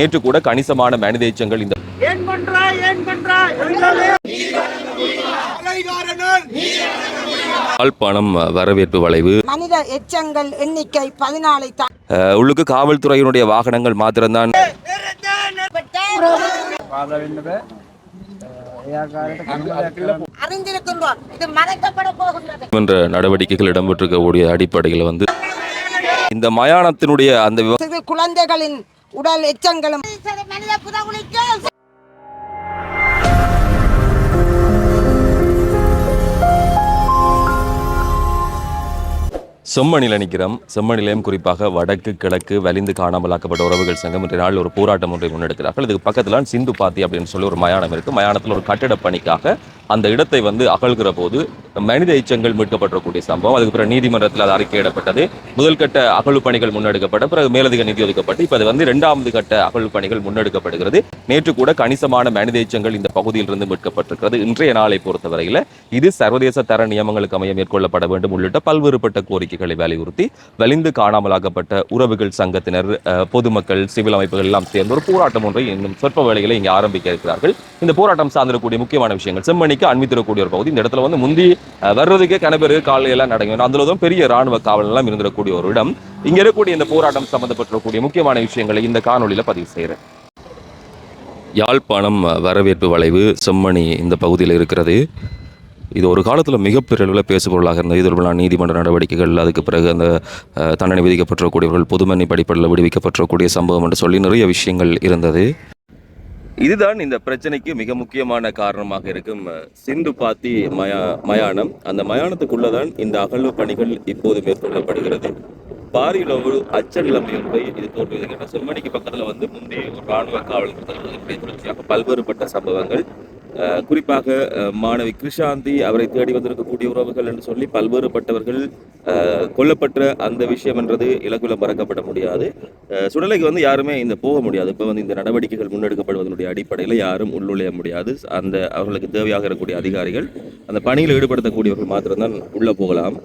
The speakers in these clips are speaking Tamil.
நேற்று கூட கணிசமான மனித எச்சங்கள் இந்த யாழ்ப்பாணம் வரவேற்பு வளைவு. மனித எச்சங்கள் எண்ணிக்கை பதினாலை உள்ளுக்கு காவல்துறையினுடைய வாகனங்கள் மாத்திரம்தான். அறிந்திருக்கின்றோம். இது மறைக்கப்பட போகின்றது. என்ற நடவடிக்கைகள் இடம்பெற்றிருக்கக்கூடிய அடிப்படையில் வந்து இந்த மயானத்தினுடைய அந்த குழந்தைகளின் உடல் எச்சங்களும் மனித புதகுலிக்கு செம்மணியில் நிற்கிறோம் செம்மணிலையும் குறிப்பாக வடக்கு கிழக்கு வலிந்து காணாமலாக்கப்பட்ட உறவுகள் சங்கம் இன்றைய நாள் ஒரு போராட்டம் ஒன்றை முன்னெடுக்கிறார்கள். இதுக்கு பக்கத்தில் சிந்து பாத்தி அப்படின்னு சொல்லி ஒரு மயானம் இருக்கு. மயானத்தில் ஒரு கட்டிடப் பணிக்காக அந்த இடத்தை வந்து அகழ்கிற போது மனித எச்சங்கள் மீட்கப்பட்டிருக்கக்கூடிய சம்பவம். அதுக்கு பிறகு நீதிமன்றத்தில் அது அறிக்கையிடப்பட்டது முதல் கட்ட அகழ்வு பணிகள் முன்னெடுக்கப்பட்ட பிறகு மேலதிக நிதி ஒதுக்கப்பட்டு இப்போ அது வந்து இரண்டாவது கட்ட அகழ்வு பணிகள் முன்னெடுக்கப்படுகிறது. நேற்று கூட கணிசமான மனித எச்சங்கள் இந்த பகுதியிலிருந்து மீட்கப்பட்டிருக்கிறது. இன்றைய நாளை பொறுத்தவரையில் இது சர்வதேச தர நியமங்களுக்கு அமைய மேற்கொள்ளப்பட வேண்டும் உள்ளிட்ட பல்வேறுபட்ட கோரிக்கை கோரிக்கைகளை வலியுறுத்தி வலிந்து காணாமலாக்கப்பட்ட உறவுகள் சங்கத்தினர் பொதுமக்கள் சிவில் அமைப்புகள் எல்லாம் சேர்ந்து ஒரு போராட்டம் ஒன்றை இன்னும் சொற்ப வேலைகளை இங்கே ஆரம்பிக்க இருக்கிறார்கள். இந்த போராட்டம் சார்ந்திருக்கக்கூடிய முக்கியமான விஷயங்கள் செம்மணிக்கு அண்மித்திரக்கூடிய ஒரு பகுதி. இந்த இடத்துல வந்து முந்தி வர்றதுக்கே கனபெரு காலையெல்லாம் நடக்கும். அதுல தான் பெரிய ராணுவ காவல் எல்லாம் இருந்திருக்கக்கூடிய ஒரு இடம். இங்க இருக்கக்கூடிய இந்த போராட்டம் சம்பந்தப்பட்டிருக்கக்கூடிய முக்கியமான விஷயங்களை இந்த காணொளியில பதிவு செய்கிறேன் யாழ்ப்பாணம் வரவேற்பு வளைவு செம்மணி இந்த பகுதியில் இருக்கிறது. இது ஒரு காலத்தில் மிகப்பெரிய அளவில் பேசுபொருளாக இருந்தது. இது தொடர்பான நீதிமன்ற நடவடிக்கைகள் அதுக்கு பிறகு அந்த தண்டனை விதிக்கப்பட்டிருக்கக்கூடியவர்கள் புதுமணி படிப்படில் விடுவிக்கப்பட்டிருக்கக்கூடிய சம்பவம் என்று சொல்லி நிறைய விஷயங்கள் இருந்தது. இதுதான் இந்த பிரச்சனைக்கு மிக முக்கியமான காரணமாக இருக்கும் சிந்து பாத்தி மயா மயானம். அந்த மயானத்துக்குள்ளதான் இந்த அகழ்வு பணிகள் இப்போது மேற்கொள்ளப்படுகிறது. பாரியில் ஒரு நிலைமை ஒன்றை இது தோன்றுகிறது செம்மணிக்கு பக்கத்தில் வந்து முந்தைய ஒரு ராணுவ காவல் தொடர்ச்சியாக பல்வேறுபட்ட சம்பவங்கள் குறிப்பாக மாணவி கிருஷாந்தி அவரை தேடி வந்திருக்கக்கூடிய உறவுகள் என்று சொல்லி பல்வேறுபட்டவர்கள் பட்டவர்கள் கொல்லப்பட்ட அந்த விஷயம் என்றது இலக்குல மறக்கப்பட முடியாது. சுடலைக்கு வந்து யாருமே இந்த போக முடியாது. இப்போ வந்து இந்த நடவடிக்கைகள் முன்னெடுக்கப்படுவதனுடைய அடிப்படையில் யாரும் உள்நுழைய முடியாது. அந்த அவர்களுக்கு தேவையாக இருக்கக்கூடிய அதிகாரிகள் அந்த பணியில் ஈடுபடுத்தக்கூடியவர்கள் மாத்திரம்தான் உள்ளே போகலாம்.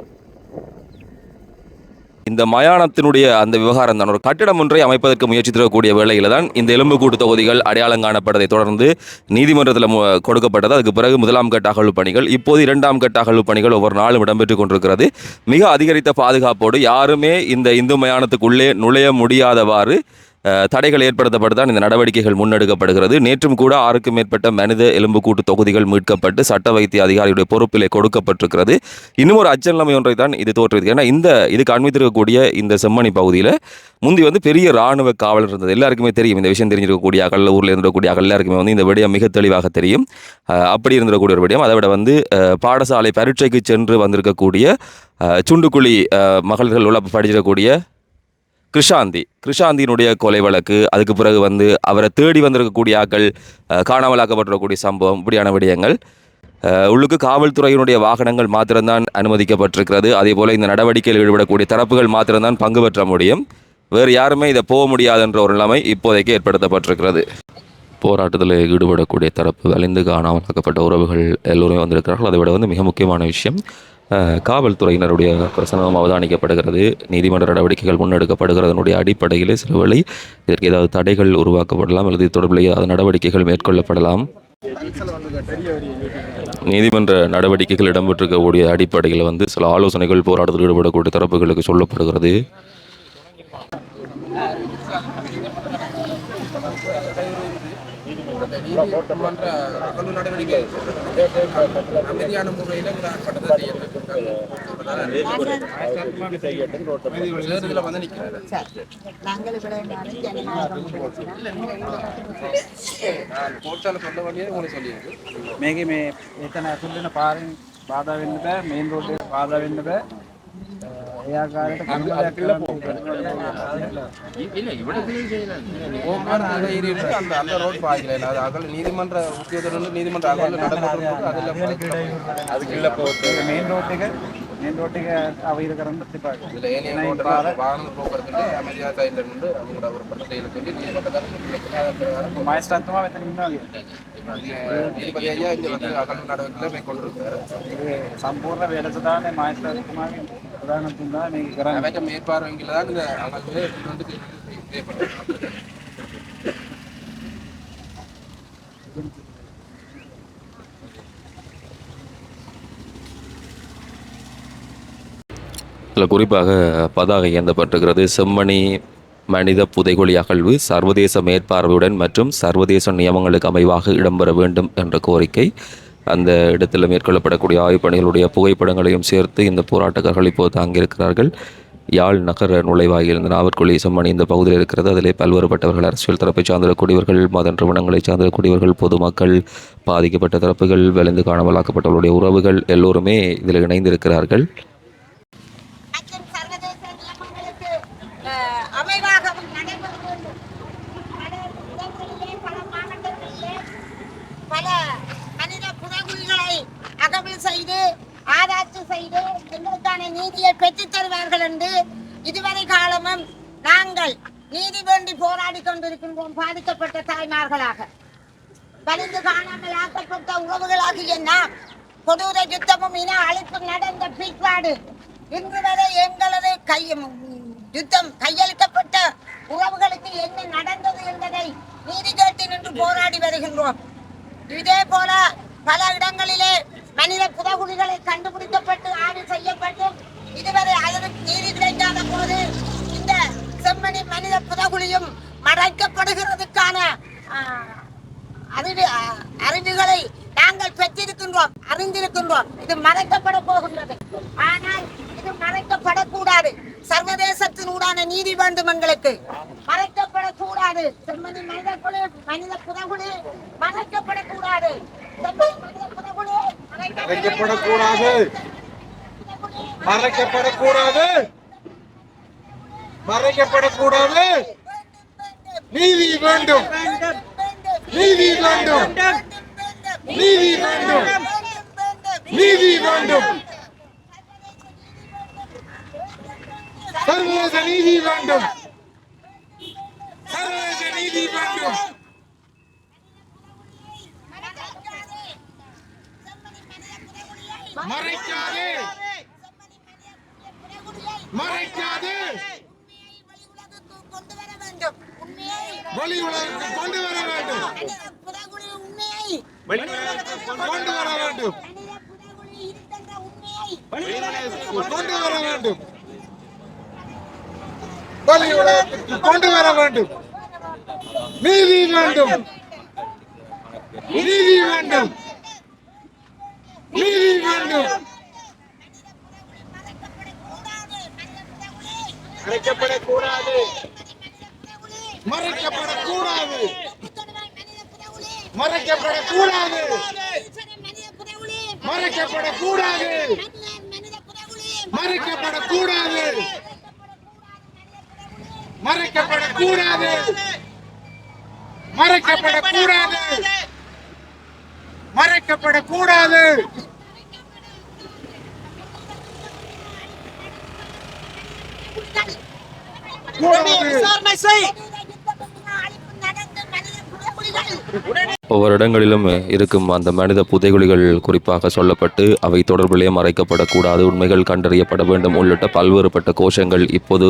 இந்த மயானத்தினுடைய அந்த விவகாரம் தான். ஒரு கட்டிடம் ஒன்றை அமைப்பதற்கு முயற்சித்திருக்கக்கூடிய வேளையில் தான் இந்த எலும்புக்கூட்டு தொகுதிகள் அடையாளம் காணப்பட்டதை தொடர்ந்து நீதிமன்றத்தில் கொடுக்கப்பட்டது. அதுக்கு பிறகு முதலாம் கட்ட அகழ்வு பணிகள் இப்போது இரண்டாம் கட்ட அகழ்வு பணிகள் ஒவ்வொரு நாளும் இடம்பெற்றுக் கொண்டிருக்கிறது. மிக அதிகரித்த பாதுகாப்போடு யாருமே இந்த இந்து மயானத்துக்குள்ளே நுழைய முடியாதவாறு தடைகள் ஏற்படுத்தப்பட்டு தான் இந்த நடவடிக்கைகள் முன்னெடுக்கப்படுகிறது. நேற்றும் கூட ஆறுக்கும் மேற்பட்ட மனித எலும்புக்கூட்டு தொகுதிகள் மீட்கப்பட்டு சட்ட வைத்திய அதிகாரியுடைய பொறுப்பிலே கொடுக்கப்பட்டிருக்கிறது. இன்னும் ஒரு அச்சநிலைமை ஒன்றை தான் இது தோற்றுது ஏன்னா இந்த இதுக்கு அண்மித்திருக்கக்கூடிய இந்த செம்மணி பகுதியில் முந்தி வந்து பெரிய ராணுவ காவலர் இருந்தது. எல்லாருக்குமே தெரியும். இந்த விஷயம் தெரிஞ்சிருக்கக்கூடிய அகல்ல ஊரில் இருந்திருக்கக்கூடிய அகல் எல்லாருக்குமே வந்து இந்த விடயம் மிக தெளிவாக தெரியும். அப்படி இருந்திருக்கக்கூடிய ஒரு விடயம். அதை விட வந்து பாடசாலை பரீட்சைக்கு சென்று வந்திருக்கக்கூடிய சுண்டுக்குழி மகளிர்கள் மகள்கள் உள்ள படிச்சிடக்கூடிய கிருஷாந்தி. கிருஷாந்தியினுடைய கொலை வழக்கு அதுக்கு பிறகு வந்து அவரை தேடி வந்திருக்கக்கூடிய ஆக்கள் காணாமலாக்கப்பட்டிருக்கக்கூடிய சம்பவம் இப்படியான விடயங்கள். உள்ளுக்கு காவல்துறையினுடைய வாகனங்கள் மாத்திரம்தான் அனுமதிக்கப்பட்டிருக்கிறது. அதே போல் இந்த நடவடிக்கையில் ஈடுபடக்கூடிய தரப்புகள் மாத்திரம்தான் பங்கு பெற்ற முடியும். வேறு யாருமே இதை போக முடியாதுன்ற ஒரு நிலைமை இப்போதைக்கு ஏற்படுத்தப்பட்டிருக்கிறது. போராட்டத்தில் ஈடுபடக்கூடிய தரப்பு வலிந்து காணாமலாக்கப்பட்ட உறவுகள் எல்லோருமே வந்திருக்கிறார்கள். அதை விட வந்து மிக முக்கியமான விஷயம் காவல்துறையினருடைய பிரசனம் அவதானிக்கப்படுகிறது. நீதிமன்ற நடவடிக்கைகள் முன்னெடுக்கப்படுகிறதனுடைய அடிப்படையில் சில வேளை இதற்கு ஏதாவது தடைகள் உருவாக்கப்படலாம் அல்லது இது தொடர்பில் ஏதாவது நடவடிக்கைகள் மேற்கொள்ளப்படலாம். நீதிமன்ற நடவடிக்கைகள் இடம்பெற்றிருக்கக்கூடிய அடிப்படையில் வந்து சில ஆலோசனைகள் போராட்டத்தில் ஈடுபடக்கூடிய தரப்புகளுக்கு சொல்லப்படுகிறது. நடவடிக்கை அமைதியான முறையில் இந்த ஆர்ப்பாட்டத்தை சொல்ல வேண்டியது உங்களுக்கு சொல்லியிருக்கு மேகி மே எத்தனை சொல்லுன்னு பாருங்க பாதா வேண்டுப மெயின் ரோட்டில் பாதா வேண்டுப நீதிமன்ற முக்கியத்துவம் நீதிமன்ற அகல் நடந்து மெயின் ரோட்டுக்கு மெயின் ரோட்டுக்கு அவ இருக்கிற வாகன போக்குவரத்து அமைதியாக சைடில் ஒரு பட்டத்தையில் நீதிமன்றத்தால் மாயஸ்டாத்தமாக அகல் நடவடிக்கையில் சம்பூர்ண வேலை தான் மாயஸ்டாத்தமாக ప్రధాన மேற்பார்வைங்களாக அவங்களே வந்து இதில் குறிப்பாக பதாக ஏந்தப்பட்டிருக்கிறது. செம்மணி மனித புதைகுழி அகழ்வு சர்வதேச மேற்பார்வையுடன் மற்றும் சர்வதேச நியமங்களுக்கு அமைவாக இடம்பெற வேண்டும் என்ற கோரிக்கை அந்த இடத்தில் மேற்கொள்ளப்படக்கூடிய ஆய்வுப் பணிகளுடைய புகைப்படங்களையும் சேர்த்து இந்த போராட்டக்காரர்கள் இப்போது தாங்கியிருக்கிறார்கள் யாழ் நகர நுழைவாயில் இந்த நாவற்குழி செம்மணி இந்த பகுதியில் இருக்கிறது. அதிலே பல்வேறுபட்டவர்கள் அரசியல் தரப்பை சார்ந்திருக்கக்கூடியவர்கள் மத நிறுவனங்களை சார்ந்திருக்கக்கூடியவர்கள் பொதுமக்கள் பாதிக்கப்பட்ட தரப்புகள் விளைந்து காணாமலாக்கப்பட்டவர்களுடைய உறவுகள் எல்லோருமே இதில் இணைந்திருக்கிறார்கள் மற்றும் சர்வதேச நியமங்களுக்கு அஹ், அமைவாகவும் நடைபெற வேண்டும் பல இடங்களிலே பல மாவட்டங்களிலே பல மனித புதகுலிகளை அகவில் செய்து ஆராய்ச்சி செய்து எங்களுக்கான நீதியை பெற்றுத் என்று இதுவரை காலமும் நாங்கள் நீதி வேண்டி போராடி கொண்டிருக்கின்றோம் பாதிக்கப்பட்ட தாய்மார்களாக. வலிந்து காணாமல் ஆக்கப்பட்ட உறவுகளாகிய நாம் கொடூர யுத்தமும் இன அழிப்பு நடந்த பிற்பாடு இன்று வரை எங்களது கையும் யுத்தம் கையளிக்கப்பட்ட உறவுகளுக்கு என்ன நடந்தது என்பதை நீதி கேட்டு நின்று போராடி வருகின்றோம். இதே போல பல இடங்களிலே மனித புதகுலிகளை கண்டுபிடிக்கப்பட்டு ஆய்வு செய்யப்பட்டு இதுவரை அதற்கு நீதி கிடைக்காத போது இந்த செம்மணி மனித புதகுலியும் மறைக்கப்படுகிறதுக்கான அறிவு அறிவுகளை நாங்கள் பெற்றிருக்கின்றோம் அறிந்திருக்கின்றோம். இது மறைக்கப்பட போகின்றது. ஆனால் இது மறைக்கப்படக்கூடாது. சர்வதேசத்தினூடான நீதி வேண்டும் எங்களுக்கு. மறைக்கப்படக்கூடாது. செம்மணி மனித குழு மனித புதகுழு மறைக்கப்படக்கூடாது. செம்மணி மனித புதகுழு மறைக்கப்படக்கூடாது. மறைக்கப்படக்கூடாது. மறைக்கப்படக்கூடாது. நீதி வேண்டும். நீதி வேண்டும். நீதி வேண்டும். நீதி வேண்டும். சர்வதேச நீதி வேண்டும். சர்வதேச நீதி வேண்டும். மறைக்காதே. மறைக்காதே. கொண்டு வர வேண்டும். உண்மையை வெளி உலகிற்கு கொண்டு வர வேண்டும். கொண்டு வர வேண்டும். கொண்டு வர வேண்டும். வெளி உலகத்திற்கு கொண்டு வர வேண்டும். நீதி வேண்டும். நீதி வேண்டும். நீதி வேண்டும். அழைக்கப்படக்கூடாது மறைக்கப்படக்கூடாது. மறைக்கப்படக்கூடாது. மறைக்கப்படக்கூடாது. மறைக்கப்படக்கூடாது. மறைக்கப்படக்கூடாது. மறைக்கப்படக்கூடாது. மறைக்கப்படக்கூடாது. ஒவ்வொரு இடங்களிலும் இருக்கும் அந்த மனித புதைகுழிகள் குறிப்பாக சொல்லப்பட்டு அவை தொடர்பிலே மறைக்கப்படக்கூடாது. உண்மைகள் கண்டறியப்பட வேண்டும். உள்ளிட்ட பல்வேறுபட்ட கோஷங்கள் இப்போது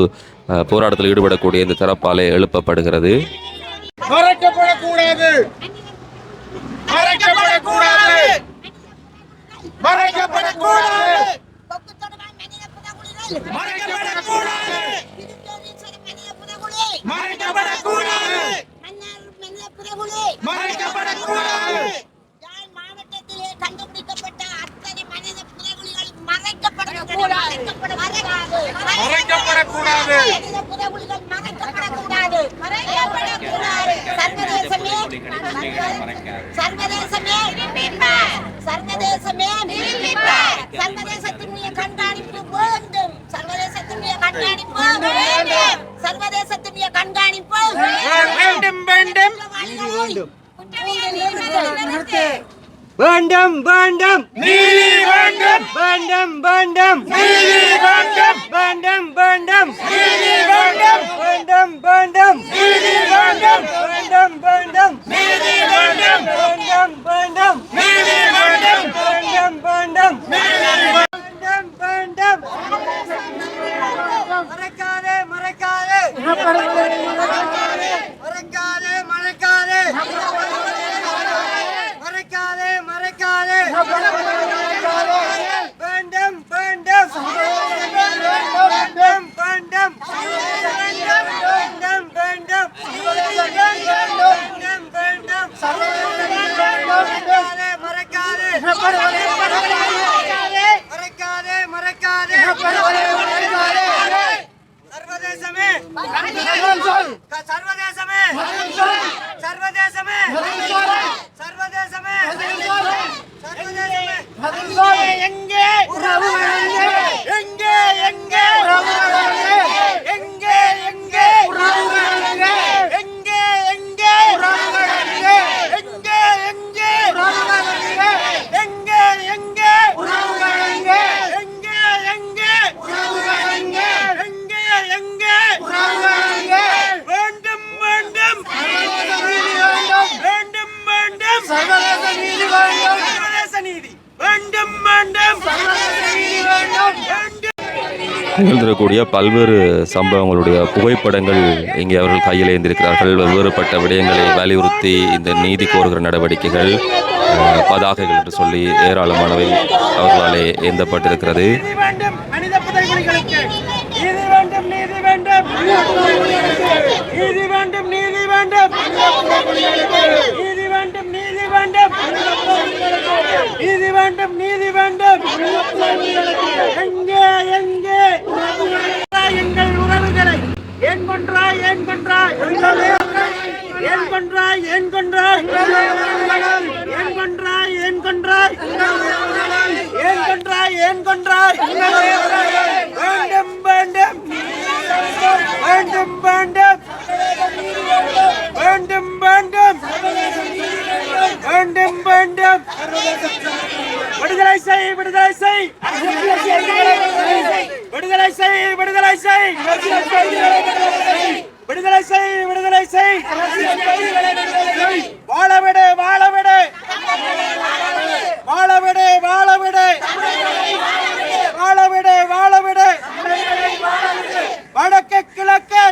போராட்டத்தில் ஈடுபடக்கூடிய இந்த தரப்பாலே எழுப்பப்படுகிறது. மறைக்கப்படக்கூடாது. மறைக்கப்படக்கூடாது. மறைக்கப்படக்கூடாது. மறைக்கப்படக்கூடாது. மறைக்கப்படக்கூடாது. மறைக்கப்படக்கூடாது. மாவட்டத்திலே கண்டுபிடிக்கப்பட்ட அத்தனை மனித புதைகுழிகள் மறைக்கப்படக்கூடாது. மறைக்கப்படக்கூடாது. மனித புதைகுழிகள் மறைக்கப்படக்கூடாது. மறைக்கப்படக்கூடாது சர்வதேசமே. சர்வதேசமே. சர்வதேசமே வேண்டும் சர்வதேசத்தினுடைய கண்காணிப்பு வேண்டும். கண்காணிப்பு வேண்டும். வேண்டும். வேண்டும் வேண்டும். வேண்டும். நீதி வேண்டும். வேண்டும். வேண்டும் நீதி வேண்டும். வேண்டும் வேண்டும். நீதி வேண்டும். வேண்டும் வேண்டும். நீதி வேண்டும் வேண்டும். வேண்டும். நீதி வேண்டும். வேண்டும் வேண்டும். நீதி வேண்டும் வேண்டும். மறக்காதே மறக்காதே. மறக்காதே மறக்காதே மறக்காதே. மறக்காதே மறக்காதே. வேண்டும் வேண்டும். வேண்டும் வேண்டும். வேண்டும் வேண்டும். வேண்டும் வேண்டும். மறக்காதே மறக்காதே. సర్వదేశమే సర్వదేశమే సర్వదేశమే సర్వదేశమే సర్వదేశమే ఎంగే நிகழ்ந்திருக்கக்கூடிய பல்வேறு சம்பவங்களுடைய புகைப்படங்கள் இங்கே அவர்கள் கையில் ஏந்திருக்கிறார்கள். வெவ்வேறுபட்ட விடயங்களை வலியுறுத்தி இந்த நீதி கோருகிற நடவடிக்கைகள் பதாகைகள் என்று சொல்லி ஏராளமானவை அவர்களாலே ஏந்தப்பட்டிருக்கிறது. நீதி வேண்டும் நீதி வேண்டும். நீதி வேண்டும் நீதி வேண்டும். எங்கே எங்கே? எங்கள் உறவுகளை ஏன் கொன்றாய் ஏன் கொன்றாய்? ஏன் கொன்றாய் ஏன் கொன்றாய்? ஏன் கொன்றாய் ஏன் கொன்றாய்? ஏன் கொன்றாய் ஏன் கொன்றாய்? வேண்டும் வேண்டும். வேண்டும் வேண்டும். வேண்டும் வேண்டும். வேண்டும் வேண்டும் விடுதலை செய் விடுதலை செய். விடுதலை செய் விடுதலை செய். விடுதலை செய் விடுதலை செய். வாழவிடு வாழவிடு. வாழவிடு வாழவிடு. வாழவிடு வாழவிடு. வடக்கு கிழக்கு.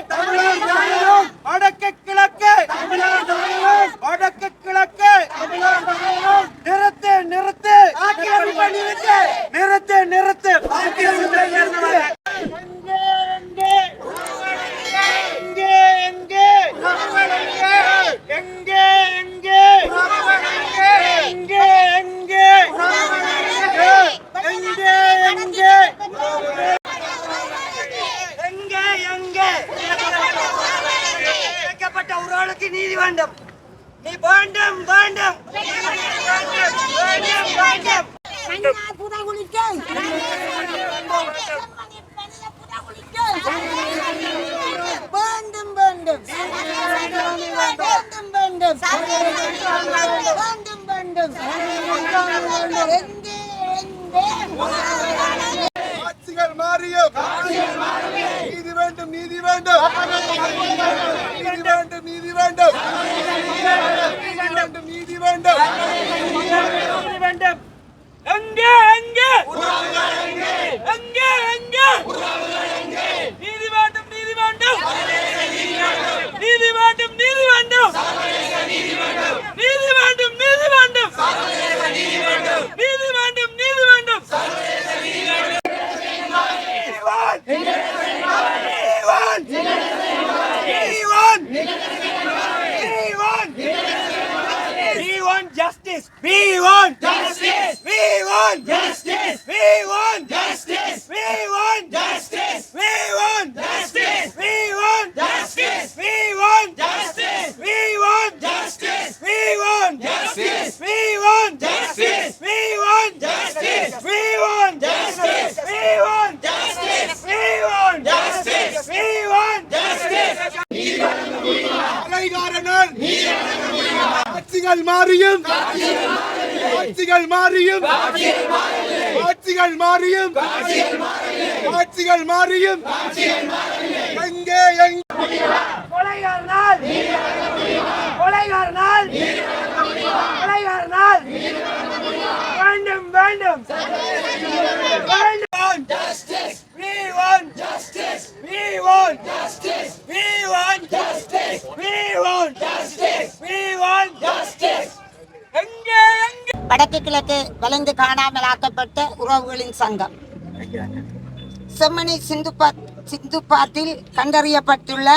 வேண்டும் வேண்டும் வேண்டும் எங்கே நீதி வேண்டும். நீதி வேண்டும் நீதி வேண்டும். நீதி வேண்டும் வேண்டும். நீதி வேண்டும். எங்கே எங்கே? எங்கே எங்கே? நீதி வேண்டும் நீதி வேண்டும். நீதி வேண்டும் நீதி வேண்டும். ஆட்சிகள் மாறியும். ஆட்சிகள் மாறியும். ஆட்சிகள் மாறியும். ஆட்சிகள் மாறியும். எங்கே எங்கே கொலைகாரனால். கொலைகாரனால். கொலைகாரனால். வேண்டும். வேண்டும். வடக்கு கிழக்கு வளைந்து காணாமல் ஆக்கப்பட்ட உறவுகளின் சங்கம். செம்மணி சிந்துபாத் சிந்துபாத்தில் கண்டறியப்பட்டுள்ள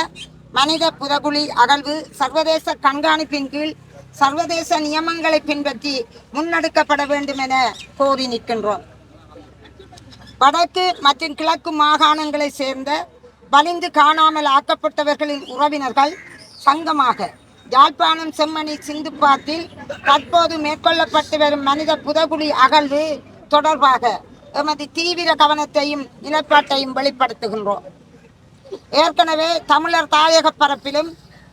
மனித புதகுழி அகழ்வு சர்வதேச கண்காணிப்பின் கீழ் சர்வதேச நியமங்களை பின்பற்றி முன்னெடுக்கப்பட வேண்டும் என கோரி நிற்கின்றோம். வடக்கு மற்றும் கிழக்கு மாகாணங்களை சேர்ந்த வலிந்து காணாமல் ஆக்கப்பட்டவர்களின் உறவினர்கள் சங்கமாக யாழ்ப்பாணம் செம்மணி சிந்துப்பாத்தில் தற்போது மேற்கொள்ளப்பட்டு வரும் மனித புதகுழி அகழ்வு தொடர்பாக எமது தீவிர கவனத்தையும் நிலைப்பாட்டையும் வெளிப்படுத்துகின்றோம். ஏற்கனவே தமிழர் தாயக பரப்பிலும்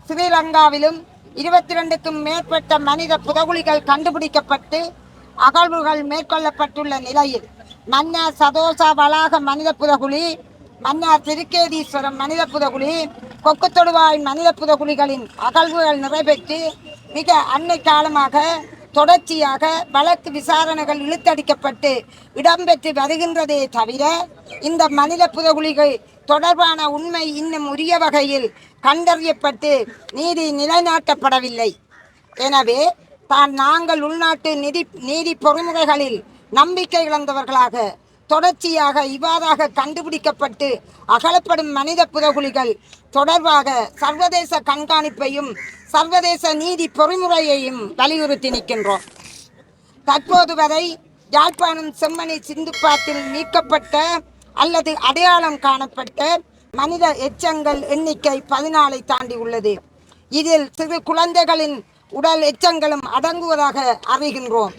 ஸ்ரீலங்காவிலும் இருபத்தி ரெண்டுக்கும் மேற்பட்ட மனித புதகுழிகள் கண்டுபிடிக்கப்பட்டு அகழ்வுகள் மேற்கொள்ளப்பட்டுள்ள நிலையில் மன்னார் சதோசா வளாக மனித புதகுழி மன்னார் திருக்கேதீஸ்வரம் மனித கொக்கு தொடுவாய் மனித புதகுலிகளின் அகழ்வுகள் நிறைவேற்றி மிக அண்மை காலமாக தொடர்ச்சியாக வழக்கு விசாரணைகள் இழுத்தடிக்கப்பட்டு இடம்பெற்று வருகின்றதே தவிர இந்த மனித புதகுலிகள் தொடர்பான உண்மை இன்னும் உரிய வகையில் கண்டறியப்பட்டு நீதி நிலைநாட்டப்படவில்லை. எனவே தான் நாங்கள் உள்நாட்டு நிதி நீதி பொறிமுறைகளில் நம்பிக்கை இழந்தவர்களாக தொடர்ச்சியாக இவ்வாறாக கண்டுபிடிக்கப்பட்டு அகலப்படும் மனித புதகுலிகள் தொடர்பாக சர்வதேச கண்காணிப்பையும் சர்வதேச நீதி பொறிமுறையையும் வலியுறுத்தி நிற்கின்றோம். தற்போது வரை யாழ்ப்பாணம் செம்மணி சிந்துப்பாத்தில் நீக்கப்பட்ட அல்லது அடையாளம் காணப்பட்ட மனித எச்சங்கள் எண்ணிக்கை பதினாலை தாண்டி உள்ளது. இதில் சிறு குழந்தைகளின் உடல் எச்சங்களும் அடங்குவதாக அறிகின்றோம்.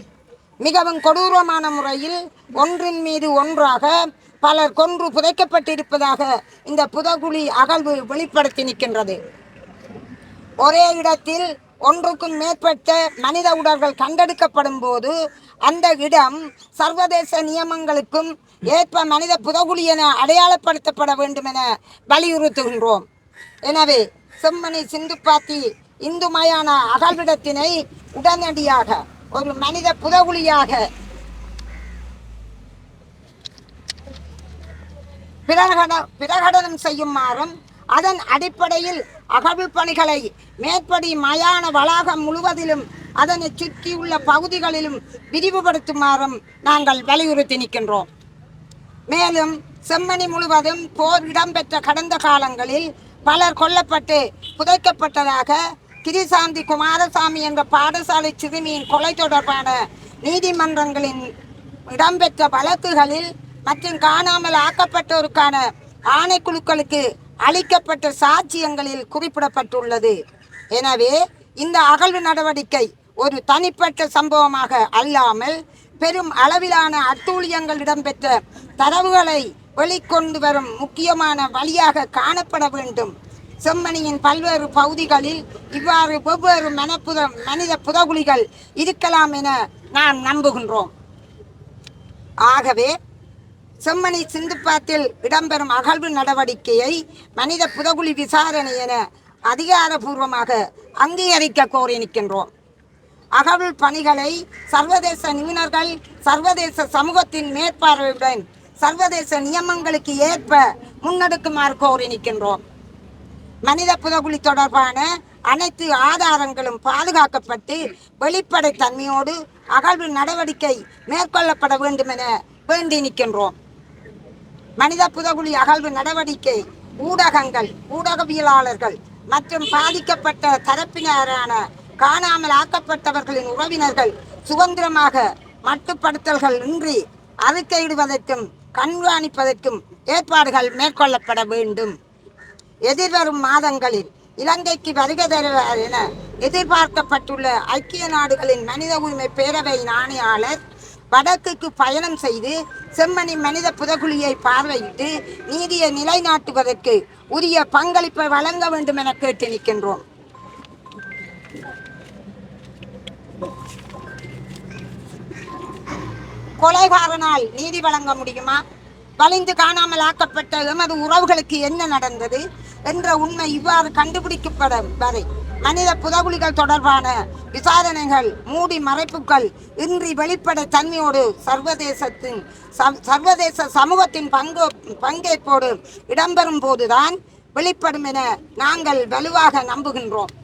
மிகவும் கொடூரமான முறையில் ஒன்றின் மீது ஒன்றாக பலர் கொன்று புதைக்கப்பட்டிருப்பதாக இந்த புதகுழி அகழ்வு வெளிப்படுத்தி நிற்கின்றது. ஒரே இடத்தில் ஒன்றுக்கும் மேற்பட்ட மனித உடல்கள் கண்டெடுக்கப்படும் போது அந்த இடம் சர்வதேச நியமங்களுக்கும் ஏற்ப மனித புதகுழி என அடையாளப்படுத்தப்பட வேண்டும் என வலியுறுத்துகின்றோம். எனவே செம்மணி சிந்துப்பாத்தி இந்து மயான அகழ்விடத்தினை உடனடியாக ஒரு மனித புதகுலியாக பிரகட பிரகடனம் செய்யுமாறும் அதன் அடிப்படையில் அகழ்வு பணிகளை மேற்படி மயான வளாகம் முழுவதிலும் அதனை சுற்றியுள்ள பகுதிகளிலும் விரிவுபடுத்துமாறும் நாங்கள் வலியுறுத்தி நிற்கின்றோம். மேலும் செம்மணி முழுவதும் போர் இடம்பெற்ற கடந்த காலங்களில் பலர் கொல்லப்பட்டு புதைக்கப்பட்டதாக கிரிசாந்தி குமாரசாமி என்ற பாடசாலை சிறுமியின் கொலை தொடர்பான நீதிமன்றங்களின் இடம்பெற்ற வழக்குகளில் மற்றும் காணாமல் ஆக்கப்பட்டோருக்கான ஆணைக்குழுக்களுக்கு அளிக்கப்பட்ட சாட்சியங்களில் குறிப்பிடப்பட்டுள்ளது. எனவே இந்த அகழ்வு நடவடிக்கை ஒரு தனிப்பட்ட சம்பவமாக அல்லாமல் பெரும் அளவிலான அட்டூழியங்கள் இடம்பெற்ற தரவுகளை வெளிக்கொண்டு வரும் முக்கியமான வழியாக காணப்பட வேண்டும் செம்மணியின் பல்வேறு பகுதிகளில் இவ்வாறு வெவ்வேறு மனப்புத மனித புதகுலிகள் இருக்கலாம் என நாம் நம்புகின்றோம். ஆகவே செம்மணி சிந்துப்பாத்தில் இடம்பெறும் அகழ்வு நடவடிக்கையை மனித புதகுலி விசாரணை என அதிகாரபூர்வமாக அங்கீகரிக்க கோரி நிற்கின்றோம். அகழ்வு பணிகளை சர்வதேச நிபுணர்கள் சர்வதேச சமூகத்தின் மேற்பார்வையுடன் சர்வதேச நியமங்களுக்கு ஏற்ப முன்னெடுக்குமாறு கோரி நிற்கின்றோம். மனித புதகுலி தொடர்பான அனைத்து ஆதாரங்களும் பாதுகாக்கப்பட்டு வெளிப்படைத்தன்மையோடு அகழ்வு நடவடிக்கை மேற்கொள்ளப்பட வேண்டும் என வேண்டி நிற்கின்றோம். மனித புதகுலி அகழ்வு நடவடிக்கை ஊடகங்கள் ஊடகவியலாளர்கள் மற்றும் பாதிக்கப்பட்ட தரப்பினரான காணாமல் ஆக்கப்பட்டவர்களின் உறவினர்கள் சுதந்திரமாக மட்டுப்படுத்தல்கள் இன்றி அறிக்கையிடுவதற்கும் கண்காணிப்பதற்கும் ஏற்பாடுகள் மேற்கொள்ளப்பட வேண்டும். எதிர்வரும் மாதங்களில் இலங்கைக்கு வருகை தருவார் என எதிர்பார்க்கப்பட்டுள்ள ஐக்கிய நாடுகளின் மனித உரிமை பேரவையின் ஆணையாளர் வடக்குக்கு பயணம் செய்து செம்மணி மனித புதகுழியை பார்வையிட்டு நீதியை நிலைநாட்டுவதற்கு உரிய பங்களிப்பை வழங்க வேண்டும் என கேட்டு நிற்கின்றோம் கொலைகாரனால் நீதி வழங்க முடியுமா? வலிந்து காணாமல் ஆக்கப்பட்ட எமது உறவுகளுக்கு என்ன நடந்தது என்ற உண்மை இவ்வாறு கண்டுபிடிக்கப்படும் வரை மனித புதகுலிகள் தொடர்பான விசாரணைகள் மூடி மறைப்புகள் இன்றி வெளிப்படை தன்மையோடு சர்வதேசத்தின் ச- சர்வதேச சமூகத்தின் பங்கு பங்கேற்போடு இடம்பெறும் போதுதான் வெளிப்படும் என நாங்கள் வலுவாக நம்புகின்றோம்.